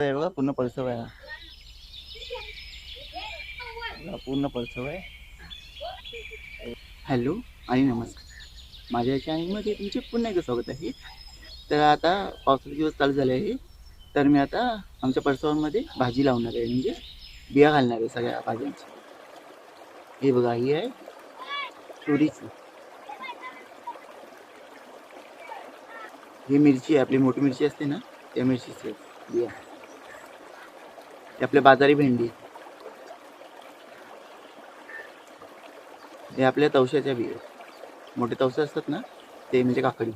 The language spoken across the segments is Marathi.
हे बघा पूर्ण परिसर आहे हा. पूर्ण परिसर आहे हॅलो आणि नमस्कार. माझ्या चॅनलमध्ये तुमचे पुन्हा एकदा स्वागत आहे. तर आता पावसाचे दिवस चालू झाले आहे. तर मी आता आमच्या परसवांमध्ये भाजी लावणार आहे. म्हणजे बिया घालणार आहे सगळ्या भाज्यांची. हे बघा ही आहे तुरीची. ही मिरची आहे. आपली मोठी मिरची असते ना त्या मिरचीची बिया. हे आपल्या बाजारी भेंडी हे आपल्या तवशाच्या बिया मोठे तवसे असतात ना ते म्हणजे काकडी.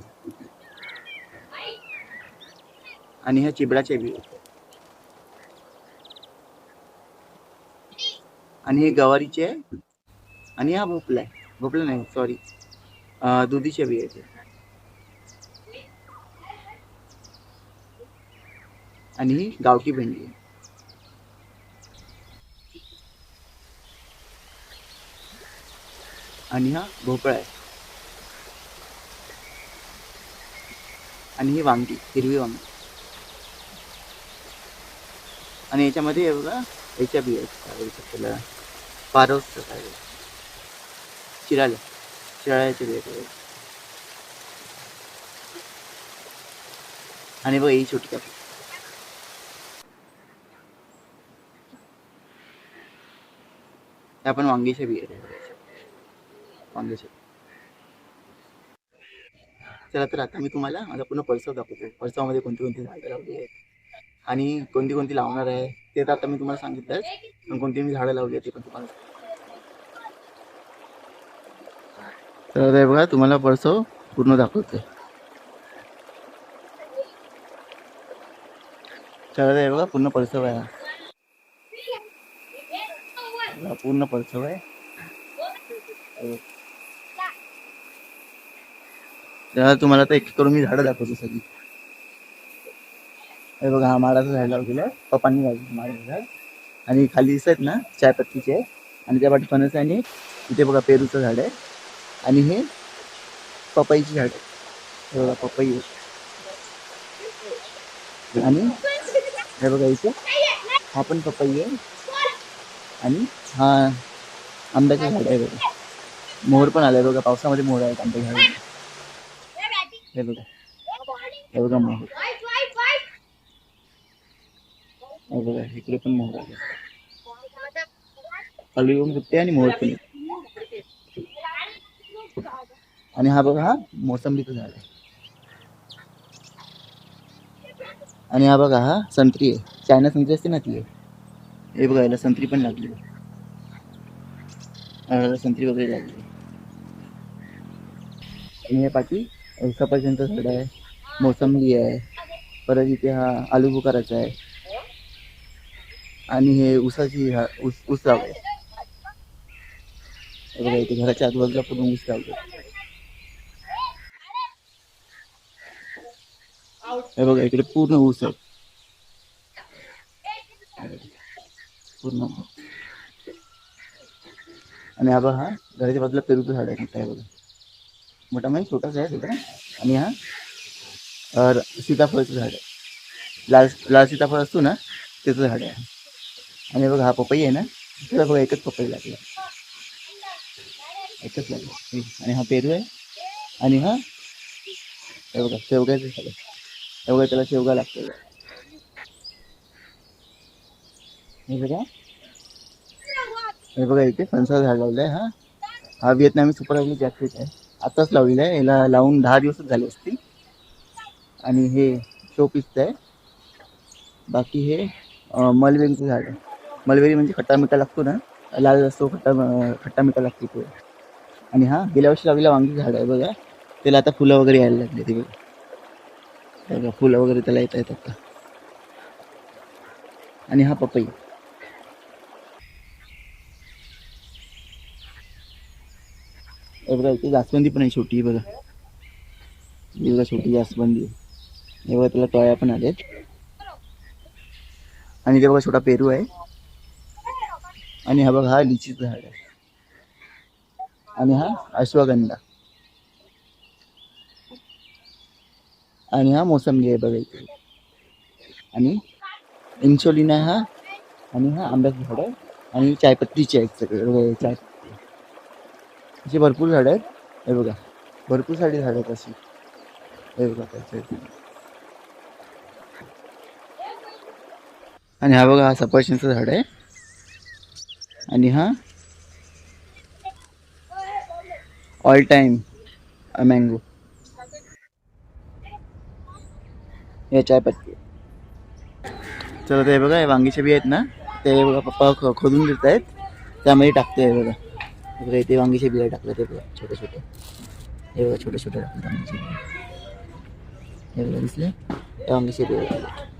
आणि ह्या चिबडाच्या बिया आणि हे गवारीचे आहे. आणि हा भोपला आहे. भोपला नाही सॉरी दुधीच्या बिया आहेत. आणि ही गावठी भेंडी आहे. आणि हा भोपळा आहे. आणि ही वांगी हिरवी वांगी. आणि याच्यामध्ये बघा याच्या बिया आहेत. काय त्याला? पारवस काय बोलतात. चिराल्या चिराळ्याच्या बिया आणि बघा ही छोटी कापी आपण वांगीच्या बिया आहेत. चला तर आता मी तुम्हाला माझा पूर्ण परसव दाखवतो परसवामध्ये कोणती कोणती झाडं लावली आहेत आणि कोणती कोणती लावणार आहे ते तर आता मी तुम्हाला सांगितलं पण कोणती मी झाडं लावली आहेत ते पण तुम्हाला तर हे बघा तुम्हाला परसव पूर्ण दाखवतोय. चला हे बघा पूर्ण परसव आहे हा. पूर्ण परसव आहे. तर तुम्हाला आता एक करून मी झाडं दाखवतो सगळी. हे बघा हा माडाचं झाड लावलेलं आहे. पप्पांनी माडाचं झाड. आणि खाली दिसत ना चायपत्तीचे आणि त्या पाठी फणस आहे आणि इथे बघा पेरूचं झाड आहे. आणि हे पपईची झाड आहे. हे बघा पपई आहे. आणि हे बघा इथे हा पण पपई आहे. आणि हा आंब्याचं झाड आहे बघा. मोहर पण आलाय बघा पावसामध्ये मोहर आहेत आंब्याच्या झाड हे बघा. हे बघा मोहर हे बघा इकडे पण मोहर आहे. खाली येऊन गुट्टे आणि मोहर पण आणि हा बघा हा मोसंबीचं झाड आहे. आणि हा बघा हा संत्री आहे. चायना संत्री असते ना ती? आहे हे बघा याला संत्री पण लागली. याला संत्री वगैरे लागली. आणि हे पाठी सफरचंदचा झाड आहे मोसंबी आहे परत इथे हा आलू बुकाराचा आहे. आणि हे ऊसाची हा ऊस ऊस लावलाय हे बघा इथे घराच्या आजूबाजूला पूर्ण ऊस लावतो हे बघा इकडे पूर्ण ऊस आहे. पूर्ण आणि आबा हा घराच्या बाजूला पेरूचं झाड आहे आहे बघा. मोठा म्हणजे छोटाच आहे थोडा आणि हा सीताफळाचं झाड आहे. लाल लाल सीताफळ असतो ना त्याचं झाड आहे. आणि बघा हा पपई आहे ना त्याला बघा एकच पपई लागला. एकच लागला. आणि हा पेरू आहे. आणि हा हे बघा शेवग्याचं झाड आहे. हे बघा त्याला शेवगा लागतो. हे बघा. हे बघा इथे फणसाचं झाड लावलं आहे हा. हा व्हिएतनामी सुपर लावली जॅकेट आहे. आताच लावलेलं आहे. याला लावून दहा दिवसच झाले असतील. आणि हे शो पीसचं आहे. बाकी हे मलबेरीचं झाड आहे. मलबेरी म्हणजे खट्टा मिठा लागतो ना? लाल असतो खट्टा खट्टा मिठा लागतो तो. आणि हा गेल्या वर्षी लावलेला वांगी झाड आहे बघा. त्याला आता फुलं वगैरे यायला लागले ते बघा फुलं वगैरे त्याला येत आहेत आता. आणि हा पपई. हे बघा इथे जास्वंदी पण आहे छोटी बघा. ही बघा छोटी जास्वंदी. हे बघा त्याला टोळ्या पण आल्यात. आणि ते बघा छोटा पेरू आहे. आणि हा बघा हा लिचीचं झाड आहे. आणि हा अश्वगंधा. आणि हा मोसंबी आहे बघा इथे. आणि इन्सोलिना हा आणि हा आंब्याचं झाड आहे. आणि चायपत्तीची आहेत सगळे चाय अशी भरपूर झाडं आहेत. हे बघा भरपूर सारी झाडं आहेत अशी. हे बघा त्याच्या आणि हा बघा हा सफरचंदचं झाड आहे. आणि हा ऑल टाईम मँगो हे चायपत्ती चला ते बघा हे वांगीचे बी आहेत ना. ते बघा पप्पा खोदून देत आहेत त्यामध्ये टाकते हे बघा. बघा इथे वांगीचे बिया टाकले ते बघा छोटे छोटे. हे बघा छोटे छोटे टाकले वांगीचे बिया. हे बघा दिसले? त्या वांगीचे बिया. टाकले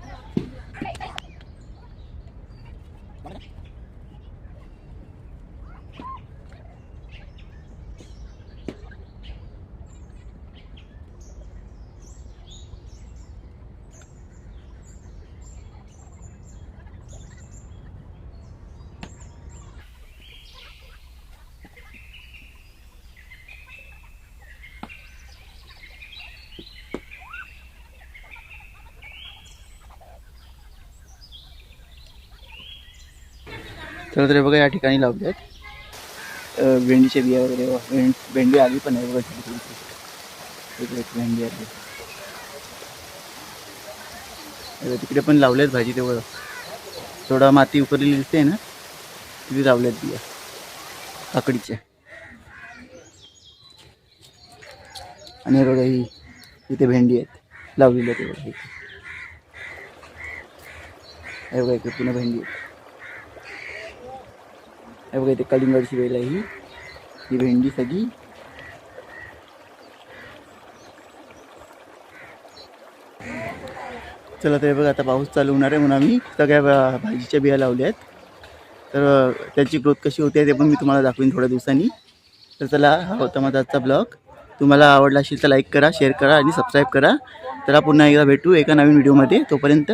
तर तर बघा या ठिकाणी लावले आहेत भेंडीच्या भेंडीचे बिया वगैरे भेंडी आली पण आहे बघा तिकडे. भेंडी आली. तिकडे पण लावल्यात भाजी तेवढं थोडा माती उकरलेली दिसते ना तिथे लावल्यात बिया. काकडीच्या. आणि बघा ही इथे भेंडी आहेत. लावलेली आहे हे बघा इथे. बघा इकडे पुन्हा भेंडी आहे हे बघा इथे कलिंगडची वेल आहे ही. ही भेंडी सगळी. चला तर बघा आता पाऊस चालू होणार आहे म्हणून आम्ही सगळ्या भाजीच्या बिया लावल्या आहेत. तर त्याची ग्रोथ कशी होते ते पण मी तुम्हाला दाखवीन थोड्या दिवसांनी. तर चला हा होता माझा आजचा ब्लॉग तुम्हाला आवडला असेल तर लाईक करा शेअर करा आणि सबस्क्राईब करा. चला पुन्हा एकदा भेटू एका नवीन व्हिडिओमध्ये तोपर्यंत